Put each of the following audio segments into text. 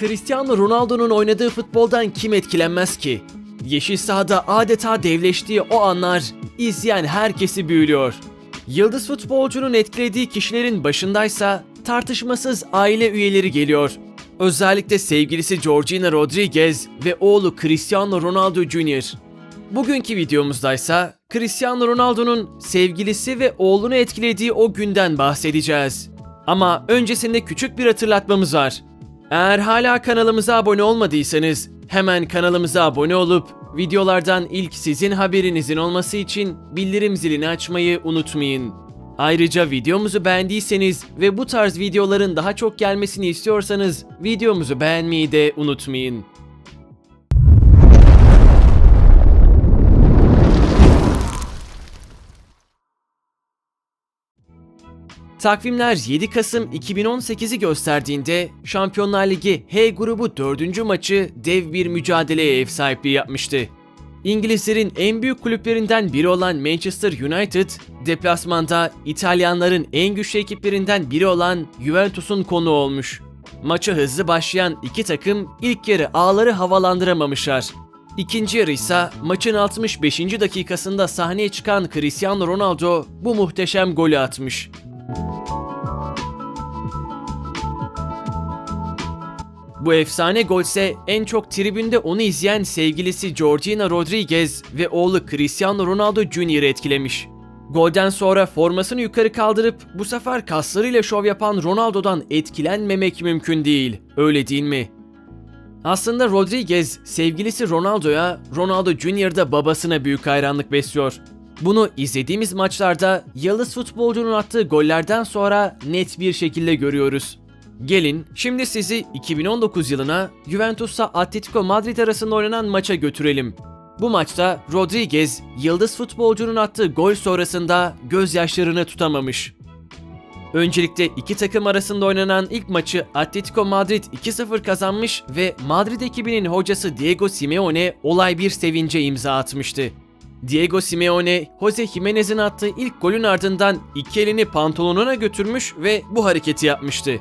Cristiano Ronaldo'nun oynadığı futboldan kim etkilenmez ki? Yeşil sahada adeta devleştiği o anlar izleyen herkesi büyülüyor. Yıldız futbolcunun etkilediği kişilerin başındaysa tartışmasız aile üyeleri geliyor. Özellikle sevgilisi Georgina Rodriguez ve oğlu Cristiano Ronaldo Jr. Bugünkü videomuzdaysa Cristiano Ronaldo'nun sevgilisi ve oğlunu etkilediği o günden bahsedeceğiz. Ama öncesinde küçük bir hatırlatmamız var. Eğer hala kanalımıza abone olmadıysanız hemen kanalımıza abone olup videolardan ilk sizin haberinizin olması için bildirim zilini açmayı unutmayın. Ayrıca videomuzu beğendiyseniz ve bu tarz videoların daha çok gelmesini istiyorsanız videomuzu beğenmeyi de unutmayın. Takvimler 7 Kasım 2018'i gösterdiğinde Şampiyonlar Ligi H grubu 4. maçı dev bir mücadeleye ev sahipliği yapmıştı. İngilizlerin en büyük kulüplerinden biri olan Manchester United, deplasmanda İtalyanların en güçlü ekiplerinden biri olan Juventus'un konu olmuş. Maça hızlı başlayan iki takım ilk yarı ağları havalandıramamışlar. İkinci yarı ise maçın 65. dakikasında sahneye çıkan Cristiano Ronaldo bu muhteşem golü atmış. Bu efsane golse en çok tribünde onu izleyen sevgilisi Georgina Rodriguez ve oğlu Cristiano Ronaldo Jr. etkilemiş. Golden sonra formasını yukarı kaldırıp bu sefer kaslarıyla şov yapan Ronaldo'dan etkilenmemek mümkün değil. Öyle değil mi? Aslında Rodriguez sevgilisi Ronaldo'ya, Ronaldo Jr. da babasına büyük hayranlık besliyor. Bunu izlediğimiz maçlarda yıldız futbolcunun attığı gollerden sonra net bir şekilde görüyoruz. Gelin şimdi sizi 2019 yılına Juventus'la Atletico Madrid arasında oynanan maça götürelim. Bu maçta Rodriguez yıldız futbolcunun attığı gol sonrasında gözyaşlarını tutamamış. Öncelikle iki takım arasında oynanan ilk maçı Atletico Madrid 2-0 kazanmış ve Madrid ekibinin hocası Diego Simeone olay bir sevince imza atmıştı. Diego Simeone, Jose Jimenez'in attığı ilk golün ardından iki elini pantolonuna götürmüş ve bu hareketi yapmıştı.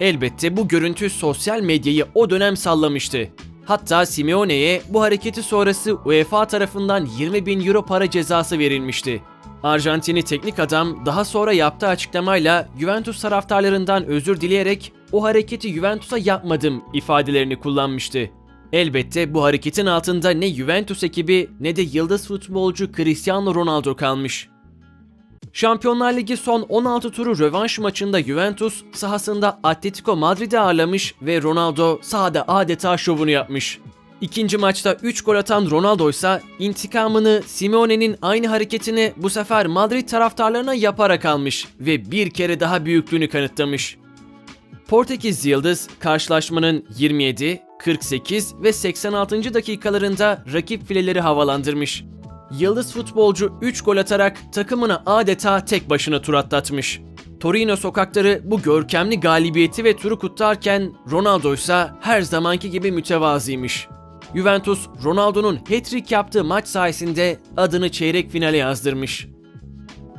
Elbette bu görüntü sosyal medyayı o dönem sallamıştı. Hatta Simeone'ye bu hareketi sonrası UEFA tarafından 20 bin euro para cezası verilmişti. Arjantinli teknik adam daha sonra yaptığı açıklamayla Juventus taraftarlarından özür dileyerek o hareketi Juventus'a yapmadım ifadelerini kullanmıştı. Elbette bu hareketin altında ne Juventus ekibi ne de yıldız futbolcu Cristiano Ronaldo kalmış. Şampiyonlar Ligi son 16 turu rövanş maçında Juventus sahasında Atletico Madrid'i ağırlamış ve Ronaldo sahada adeta şovunu yapmış. İkinci maçta 3 gol atan Ronaldo ise intikamını Simeone'nin aynı hareketini bu sefer Madrid taraftarlarına yaparak almış ve bir kere daha büyüklüğünü kanıtlamış. Portekiz Yıldız karşılaşmanın 27, 48 ve 86. dakikalarında rakip fileleri havalandırmış. Yıldız futbolcu 3 gol atarak takımını adeta tek başına tur atlatmış. Torino sokakları bu görkemli galibiyeti ve turu kutlarken Ronaldo ise her zamanki gibi mütevazıymış. Juventus, Ronaldo'nun hat-trick yaptığı maç sayesinde adını çeyrek finale yazdırmış.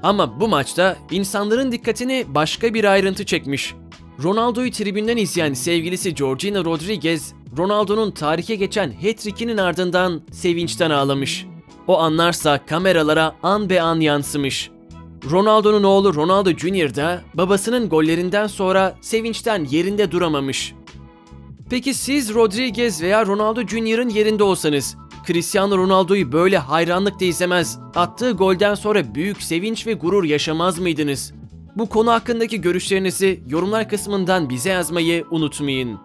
Ama bu maçta insanların dikkatini başka bir ayrıntı çekmiş. Ronaldo'yu tribünden izleyen sevgilisi Georgina Rodriguez, Ronaldo'nun tarihe geçen hat-trick'inin ardından sevinçten ağlamış. O anlarsa kameralara an be an yansımış. Ronaldo'nun oğlu Ronaldo Jr. da babasının gollerinden sonra sevinçten yerinde duramamış. Peki siz Rodriguez veya Ronaldo Jr.'ın yerinde olsanız, Cristiano Ronaldo'yu böyle hayranlıkla izlemez, attığı golden sonra büyük sevinç ve gurur yaşamaz mıydınız? Bu konu hakkındaki görüşlerinizi yorumlar kısmından bize yazmayı unutmayın.